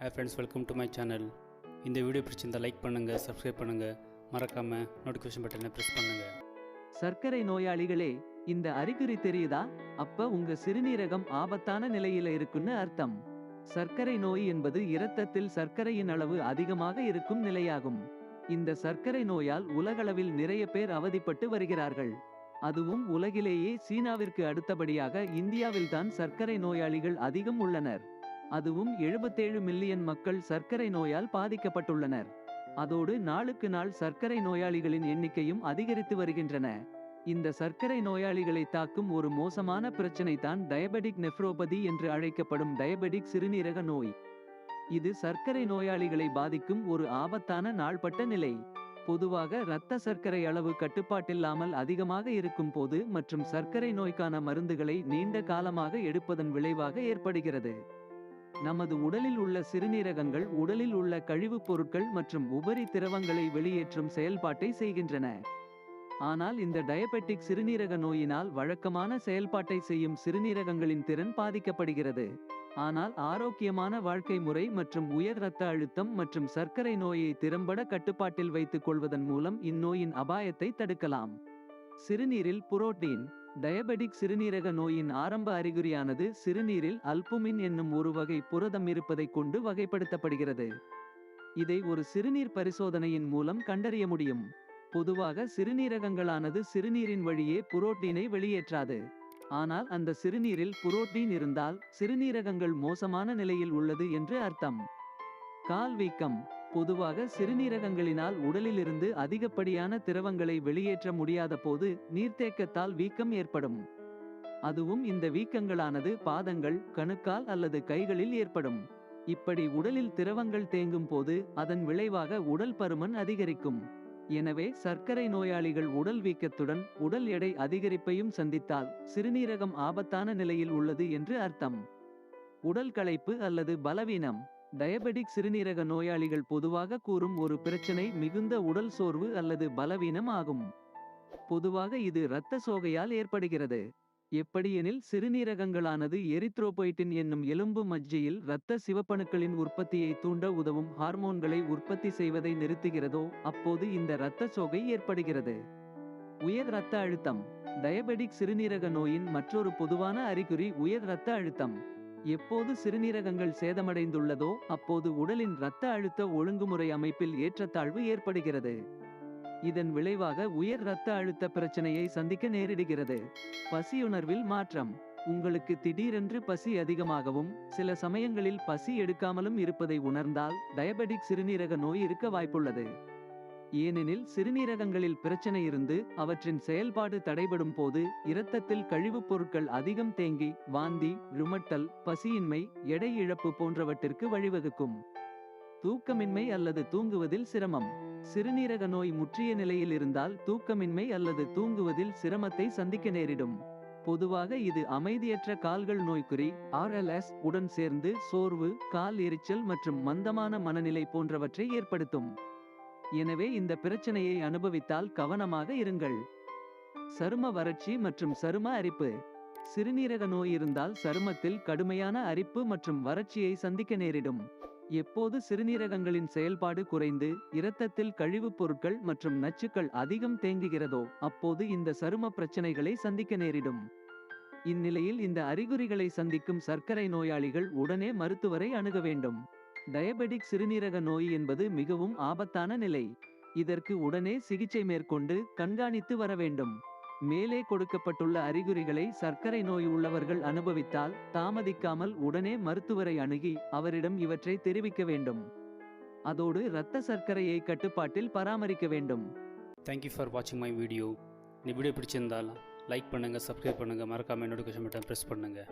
Hey friends welcome to my channel இந்த video பிடிச்சிருந்தால் like பண்ணுங்கள் சப்ஸ்கிரைப் பண்ணுங்கள் மறக்காமல் நோட்டிஃபிகேஷன் பட்டனை ப்ரெஸ் பண்ணுங்கள் சர்க்கரை நோயாளிகளே இந்த அறிகுறி தெரியுதா? அப்ப உங்க சிறுநீரகம் ஆபத்தான நிலையில இருக்குன்னு அர்த்தம். சர்க்கரை நோய் என்பது இரத்தத்தில் சர்க்கரையின் அளவு அதிகமாக இருக்கும் நிலையாகும். இந்த சர்க்கரை நோயால் உலகளவில் நிறைய பேர் அவதிப்பட்டு வருகிறார்கள். அதுவும் உலகிலேயே சீனாவிற்கு அடுத்தபடியாக இந்தியாவில்தான் சர்க்கரை நோயாளிகள் அதிகம் உள்ளனர். அதுவும் 77 மில்லியன் மக்கள் சர்க்கரை நோயால் பாதிக்கப்பட்டுள்ளனர். அதோடு நாளுக்கு நாள் சர்க்கரை நோயாளிகளின் எண்ணிக்கையும் அதிகரித்து வருகின்றன. இந்த சர்க்கரை நோயாளிகளை தாக்கும் ஒரு மோசமான பிரச்சனை தான் டயபெடிக் நெஃப்ரோபதி என்று அழைக்கப்படும் டயபெடிக் சிறுநீரக நோய். இது சர்க்கரை நோயாளிகளை பாதிக்கும் ஒரு ஆபத்தான நாள்பட்ட நிலை. பொதுவாக இரத்த சர்க்கரை அளவு கட்டுப்பாட்டில்லாமல் அதிகமாக இருக்கும் போது மற்றும் சர்க்கரை நோய்க்கான மருந்துகளை நீண்ட காலமாக எடுப்பதன் விளைவாக ஏற்படுகிறது. நமது உடலில் உள்ள சிறுநீரகங்கள் உடலில் உள்ள கழிவுப் பொருட்கள் மற்றும் உபரி திரவங்களை வெளியேற்றும் செயல்பாட்டை செய்கின்றன. ஆனால் இந்த டயபெட்டிக் சிறுநீரக நோயினால் வழக்கமான செயல்பாட்டை செய்யும் சிறுநீரகங்களின் திறன் பாதிக்கப்படுகிறது. ஆனால் ஆரோக்கியமான வாழ்க்கை முறை மற்றும் உயர் இரத்த அழுத்தம் மற்றும் சர்க்கரை நோயை திறம்பட கட்டுப்பாட்டில் வைத்துக் கொள்வதன் மூலம் இந்நோயின் அபாயத்தை தடுக்கலாம். சிறுநீரில் புரோட்டீன் டயபெடிக் சிறுநீரக நோயின் ஆரம்ப அறிகுறியானது சிறுநீரில் அல்புமின் என்னும் ஒரு வகை புரதம் இருப்பதைக் கொண்டு வகைப்படுத்தப்படுகிறது. இதை ஒரு சிறுநீர் பரிசோதனையின் மூலம் கண்டறிய முடியும். பொதுவாக சிறுநீரகங்களானது சிறுநீரின் வழியே புரோட்டீனை வெளியேற்றாது. ஆனால் அந்த சிறுநீரில் புரோட்டீன் இருந்தால் சிறுநீரகங்கள் மோசமான நிலையில் உள்ளது என்று அர்த்தம். கால் வீக்கம். பொதுவாக சிறுநீரகங்களினால் உடலிலிருந்து அதிகப்படியான திரவங்களை வெளியேற்ற முடியாத போது நீர்த்தேக்கத்தால் வீக்கம் ஏற்படும். அதுவும் இந்த வீக்கங்களானது பாதங்கள் கணுக்கால் அல்லது கைகளில் ஏற்படும். இப்படி உடலில் திரவங்கள் தேங்கும் போது அதன் விளைவாக உடல் பருமன் அதிகரிக்கும். எனவே சர்க்கரை நோயாளிகள் உடல் வீக்கத்துடன் உடல் எடை அதிகரிப்பையும் சந்தித்தால் சிறுநீரகம் ஆபத்தான நிலையில் உள்ளது என்று அர்த்தம். உடல் களைப்பு அல்லது பலவீனம். டயபெடிக் சிறுநீரக நோயாளிகள் பொதுவாக கூறும் ஒரு பிரச்சனை மிகுந்த உடல் சோர்வு அல்லது பலவீனம் ஆகும். பொதுவாக இது இரத்த சோகையால் ஏற்படுகிறது. எப்படியெனில் சிறுநீரகங்களானது எரித்ரோபொய்டின் என்னும் எலும்பு மஜ்ஜையில் இரத்த சிவப்பணுக்களின் உற்பத்தியை தூண்ட உதவும் ஹார்மோன்களை உற்பத்தி செய்வதை நிறுத்துகிறதோ அப்போது இந்த இரத்த சோகை ஏற்படுகிறது. உயர் இரத்த அழுத்தம். டயபெடிக் சிறுநீரக நோயின் மற்றொரு பொதுவான அறிகுறி உயர் இரத்த அழுத்தம். எப்போது சிறுநீரகங்கள் சேதமடைந்துள்ளதோ அப்போது உடலின் இரத்த அழுத்த ஒழுங்குமுறை அமைப்பில் ஏற்றத்தாழ்வு ஏற்படுகிறது. இதன் விளைவாக உயர் இரத்த அழுத்த பிரச்சனையை சந்திக்க நேரிடுகிறது. பசியுணர்வில் மாற்றம். உங்களுக்கு திடீரென்று பசி அதிகமாகவும் சில சமயங்களில் பசி எடுக்காமலும் இருப்பதை உணர்ந்தால் டயபெடிக் சிறுநீரக நோய் இருக்க வாய்ப்புள்ளது. ஏனெனில் சிறுநீரகங்களில் பிரச்சனை இருந்து அவற்றின் செயல்பாடு தடைபடும் போது இரத்தத்தில் கழிவுப் பொருட்கள் அதிகம் தேங்கி வாந்தி ருமட்டல் பசியின்மை எடை இழப்பு போன்றவற்றிற்கு வழிவகுக்கும். தூக்கமின்மை அல்லது தூங்குவதில் சிரமம். சிறுநீரக நோய் முற்றிய நிலையில் இருந்தால் தூக்கமின்மை அல்லது தூங்குவதில் சிரமத்தை சந்திக்க நேரிடும். பொதுவாக இது அமைதியற்ற கால்கள் நோய்க்குறி ஆர்எல்எஸ் உடன் சேர்ந்து சோர்வு கால் எரிச்சல் மற்றும் மந்தமான மனநிலை போன்றவற்றை ஏற்படுத்தும். எனவே இந்த பிரச்சனையை அனுபவித்தால் கவனமாக இருங்கள். சரும வறட்சி மற்றும் சரும அரிப்பு. சிறுநீரக நோய் இருந்தால் சருமத்தில் கடுமையான அரிப்பு மற்றும் வறட்சியை சந்திக்க நேரிடும். எப்போது சிறுநீரகங்களின் செயல்பாடு குறைந்து இரத்தத்தில் கழிவுப் பொருட்கள் மற்றும் நச்சுக்கள் அதிகம் தேங்குகிறதோ அப்போது இந்த சரும பிரச்சனைகளை சந்திக்க நேரிடும். இந்நிலையில் இந்த அறிகுறிகளை சந்திக்கும் சர்க்கரை நோயாளிகள் உடனே மருத்துவரை அணுக வேண்டும். டயபெடிக் சிறுநீரக நோய் என்பது மிகவும் ஆபத்தான நிலை. இதற்கு உடனே சிகிச்சை மேற்கொண்டு கண்காணித்து வர வேண்டும். மேலே கொடுக்கப்பட்டுள்ள அறிகுறிகளை சர்க்கரை நோய் உள்ளவர்கள் அனுபவித்தால் தாமதிக்காமல் உடனே மருத்துவரை அணுகி அவரிடம் இவற்றை தெரிவிக்க வேண்டும். அதோடு இரத்த சர்க்கரையை கட்டுப்பாட்டில் பராமரிக்க வேண்டும். தேங்க்யூ ஃபார் வாட்சிங் மை வீடியோ இந்த வீடியோ பிடிச்சிருந்தால் லைக் பண்ணுங்கள் சப்ஸ்கிரைப் பண்ணுங்கள் மறக்காமல் நோட்டிஃபிகேஷன் பட்டன் ப்ரெஸ் பண்ணுங்கள்